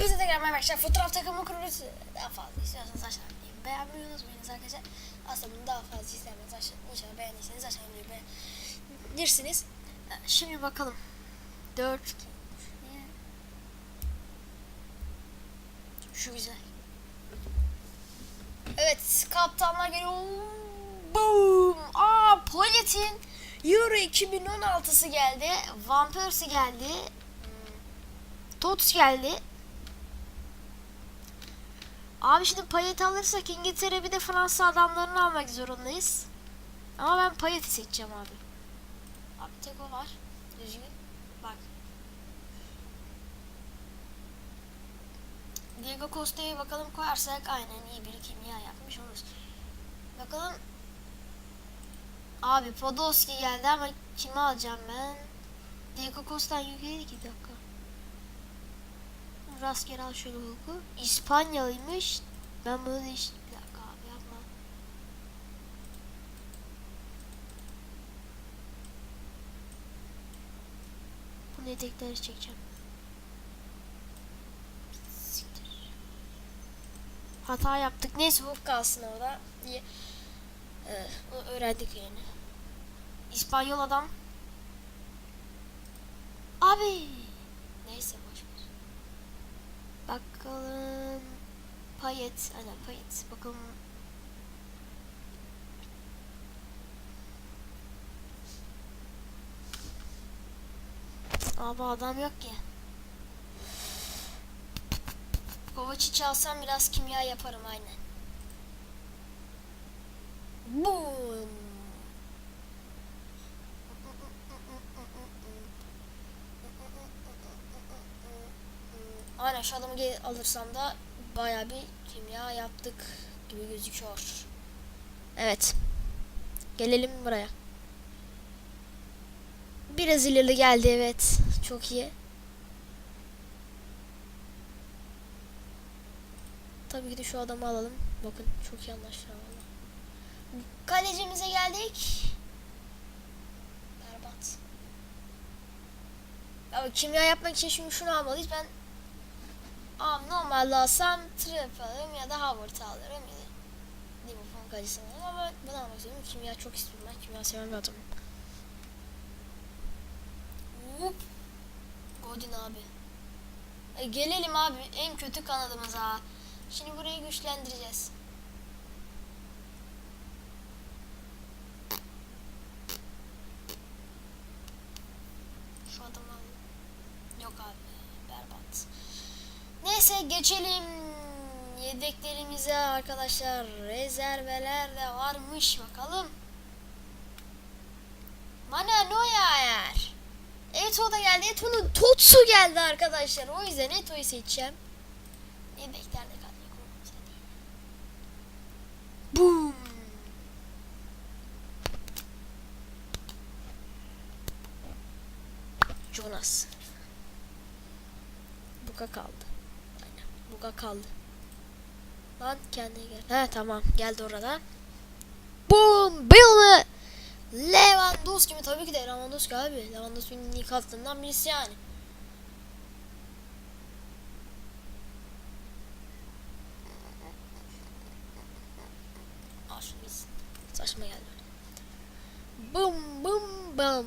Hepinize tekrar merhaba arkadaşlar. Fotoğraf takımı kurucusu. Daha fazla istiyorsanız aşağıya beğenmeyi unutmayınız arkadaşlar. Aslında daha fazla isterseniz aşağı, inşallah beğendiyseniz aşağıya beğenirsiniz. Ee, Şimdi bakalım. 4 Şu güzel. Evet, kaptanlar geliyor. Boom! Aa, Polet'in Euro 2016'sı geldi. Van geldi. Hmm, Tots geldi. Abi şimdi Payet alırsak İngiltere bir de Fransa adamlarını almak zorundayız. Ama ben Payet'i seçeceğim abi. Abi tek o var. Düzgün. Bak. Diego Costa'yı bakalım koyarsak aynen iyi bir kimya yapmış oluruz. Bakalım. Abi Podolski geldi ama kimi alacağım ben? Diego Costa'dan yukarı 2 dakika. Rastgele al şöyle hukuku. İspanyalıymış. Ben bunu değiş... Bir dakika abi yapma. Bu yedekleri çekeceğim. Siktir. Hata yaptık. Neyse hukuk kalsın orada diye. Ee, öğrendik yani. İspanyol adam. Abi. Neyse boş ver. Bakalım. Payet. Aynen payet. Bakalım. Abi adam yok ki. Kovaç'ı çalsam biraz kimya yaparım aynen. Boom. Gel- alırsam da baya bir kimya yaptık gibi gözüküyor. Evet. Gelelim buraya. Brezilyalı geldi evet. Çok iyi. Tabii ki de şu adamı alalım. Bakın çok iyi anlaştılar valla. Kalecimize geldik. Berbat. Abi kimya yapmak için şimdi şunu almalıyız. Ben Abi normalde alsam Trap alırım ya da Howard alırım ya da Liverpool kalecisini alırım ama bunu almak istiyorum. Kimya çok istiyorum ben. Kimya seven bir adamım. Hop. Godin abi. E, gelelim abi en kötü kanadımıza. Şimdi burayı güçlendireceğiz. Şu adamı al- Yok abi berbat. Neyse geçelim yedeklerimize arkadaşlar. Rezerveler de varmış bakalım. Bana Neuer. Eto da geldi. Eto'nun Totsu geldi arkadaşlar. O yüzden Eto'yu seçeceğim. Yedeklerde hadi. Boom. Jonas. Buka kaldı. Buka kaldı. Lan kendine gel. He tamam. Geldi orada. Boom. Bill Lewandowski mi? Tabii ki de Lewandowski abi. Lewandowski'nin ilk hattından birisi yani. Al şunu gitsin. Saçma geldi. Bum bum bam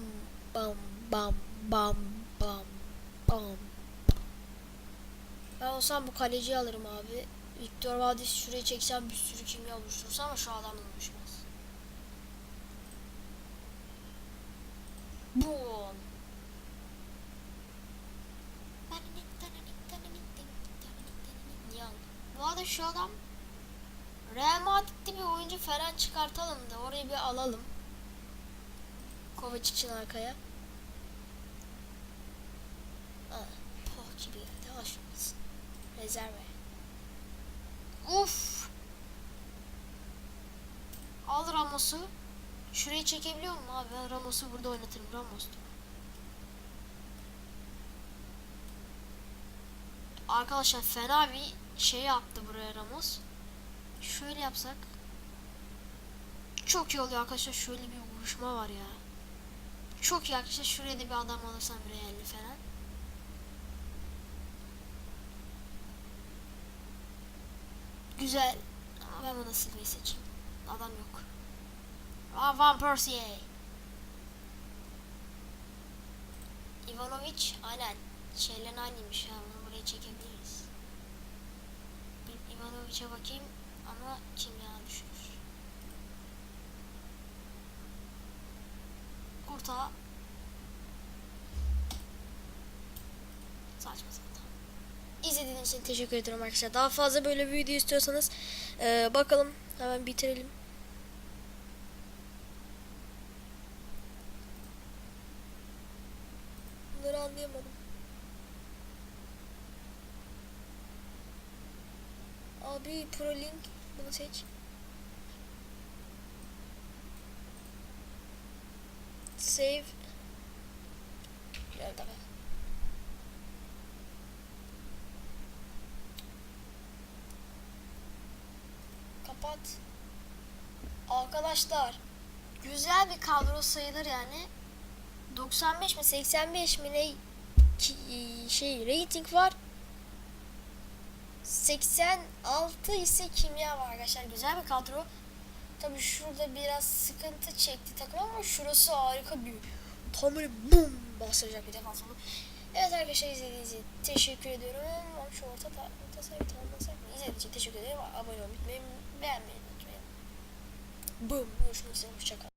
bam bam bam bam bam. Ben olsam bu kaleciyi alırım abi. Victor Vadis şuraya çeksem bir sürü kimya oluştursa ama şu adam oluşmaz. Boom. Bu arada şu adam Real Madrid'de bir oyuncu falan çıkartalım da orayı bir alalım. Kovac için arkaya. Ah, poh gibi geldi. Al şunu gitsin. Rezerve. Uf. Al Ramos'u. Şurayı çekebiliyor muyum abi? Ramos'u burada oynatırım. Ramos. Arkadaşlar fena bir şey yaptı buraya Ramos. Şöyle yapsak. Çok iyi oluyor arkadaşlar. Şöyle bir vuruşma var ya. Çok iyi arkadaşlar. Şuraya da bir adam alırsam Real'li falan. Güzel. Ama ben bunu Silva'yı seçeyim. Adam yok. Aa Van Persie. Ivanovic aynen. Şeylerin aynıymış ya. Bunu buraya çekebiliriz. Bir Ivanovic'e bakayım ama kimya düşür. Kurta. Saçma sapan. İzlediğiniz için teşekkür ederim arkadaşlar. Daha fazla böyle bir video istiyorsanız eee, bakalım hemen bitirelim. Bunları anlayamadım. Abi ProLink bunu seç. Save. Nerede be? Kapat. Arkadaşlar güzel bir kadro sayılır yani. 95 mi 85 mi ne ki- şey rating var. 86 ise kimya var arkadaşlar. Güzel bir kadro. Tabi şurada biraz sıkıntı çekti takım ama şurası harika bir tam böyle bum bastıracak bir defans oldu. Evet arkadaşlar izlediğiniz için teşekkür ediyorum. Ama şu orta ta orta sayı tamamlasak mı? İzlediğiniz için teşekkür ederim. Abone olmayı unutmayın. Beğenmeyi unutmayın. Bum. Görüşmek üzere. Hoşçakalın.